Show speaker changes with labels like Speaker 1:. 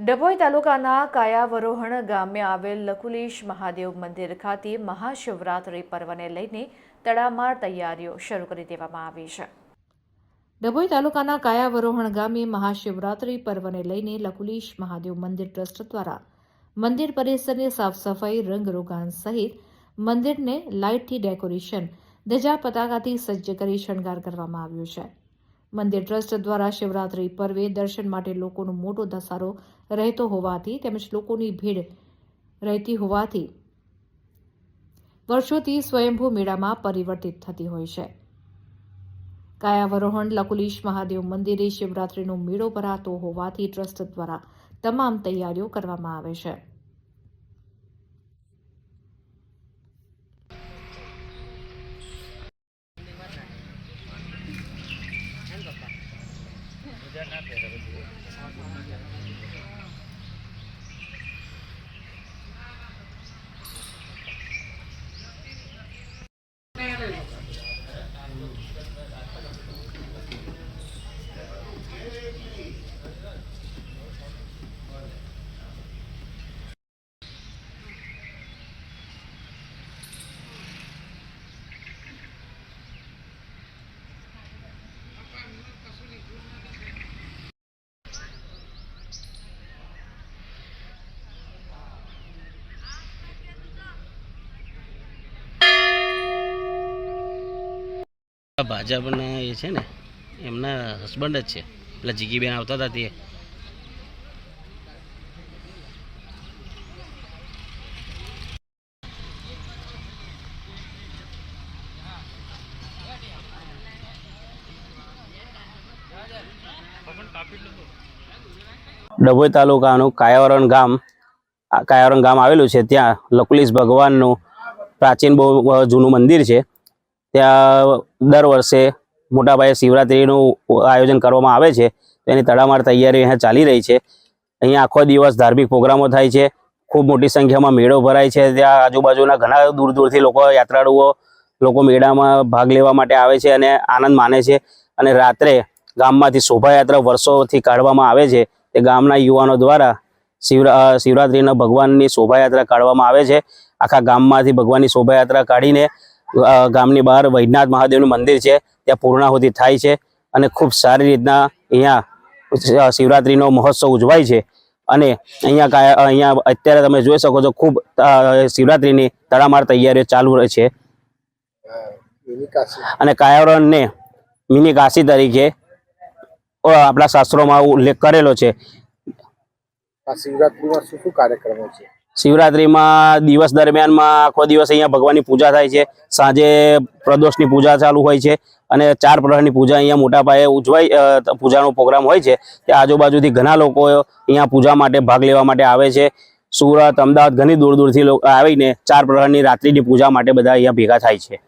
Speaker 1: ડભોઈ તાલુકાના કાયાવરોહણ ગામે આવેલ લકુલીશ મહાદેવ મંદિર ખાતે મહાશિવરાત્રિ પર્વને લઈને તડામાર તૈયારીઓ શરૂ કરી દેવામાં આવી છે. ડભોઈ તાલુકાના કાયાવરોહણ ગામે મહાશિવરાત્રિ પર્વને લઈને લકુલીશ મહાદેવ મંદિર ટ્રસ્ટ દ્વારા મંદિર પરિસરની સાફ સફાઈ રંગરોગાન સહિત મંદિરને લાઇટથી ડેકોરેશન ધજા પતાકાથી સજ્જ કરી શણગાર કરવામાં આવ્યું છે. મંદિર ટ્રસ્ટ દ્વારા શિવરાત્રિ પર્વે દર્શન માટે લોકોનો મોટો ધસારો રહેતો હોવાથી તેમજ લોકોની ભીડ રહેતી હોવાથી વર્ષોથી સ્વયંભૂ મેળામાં પરિવર્તિત થતી હોય છે. કાયાવરોહણ લકુલીશ મહાદેવ મંદિરે શિવરાત્રિનો મેળો ભરાતો હોવાથી ટ્રસ્ટ દ્વારા તમામ તૈયારીઓ કરવામાં આવે છે.
Speaker 2: จ้า
Speaker 1: หน้าที่ระเบิด
Speaker 2: ભાજપના એ છે ને, એમના હસબન્ડ જ છે. એટલે જીગીબેન આવતા હતા તે. ડભોઈ તાલુકાનું કાયાવરણ ગામ કાયાવરણ ગામ આવેલું છે. ત્યાં લકુલીશ ભગવાનનું પ્રાચીન બહુ જૂનું મંદિર છે. ત્યાં દર વર્ષે મોટા પાયે શિવરાત્રિનું આયોજન કરવામાં આવે છે. તેની તડામાર તૈયારી અહીંયા ચાલી રહી છે. અહીંયા આખો દિવસ ધાર્મિક પ્રોગ્રામો થાય છે. ખૂબ મોટી સંખ્યામાં મેળો ભરાય છે. ત્યાં આજુબાજુના ઘણા દૂર દૂરથી લોકો યાત્રાળુઓ લોકો મેળામાં ભાગ લેવા માટે આવે છે અને આનંદ માને છે. અને રાત્રે ગામમાંથી શોભાયાત્રા વર્ષોથી કાઢવામાં આવે છે. તે ગામના યુવાનો દ્વારા શિવરા શિવરાત્રિના ભગવાનની શોભાયાત્રા કાઢવામાં આવે છે. આખા ગામમાંથી ભગવાનની શોભાયાત્રા કાઢીને ગામની બહાર વૈદ્યનાથ મહાદેવનું મંદિર છે, ત્યાં પૂર્ણાહુતિ થાય છે અને ખૂબ સારી રીતના અહીંયા શિવરાત્રિનો મહોત્સવ ઉજવાય છે. અને અહીંયા અહીંયા અત્યારે તમે જોઈ શકો છો ખૂબ શિવરાત્રિની તડામાર તૈયારીઓ ચાલુ રહે છે. અને કાયાવરણને મિની કાશી તરીકે આપણા શાસ્ત્રોમાં ઉલ્લેખ કરેલો છે.
Speaker 3: શિવરાત્રિમાં શું શું કાર્યક્રમો છે?
Speaker 2: શિવરાત્રિમાં દિવસ દરમિયાનમાં આખો દિવસ અહીંયા ભગવાનની પૂજા થાય છે. સાંજે પ્રદોષની પૂજા ચાલુ હોય છે અને ચાર પ્રહરની પૂજા અહીંયા મોટા પાયે ઉજવાય પૂજાનો પ્રોગ્રામ હોય છે તે આજુબાજુથી ઘણા લોકો અહીંયા પૂજા માટે ભાગ લેવા માટે આવે છે. સુરત, અમદાવાદ ઘણી દૂર દૂરથી લોકો આવીને ચાર પ્રહરની રાત્રિની પૂજા માટે બધા અહીંયા ભેગા થાય છે.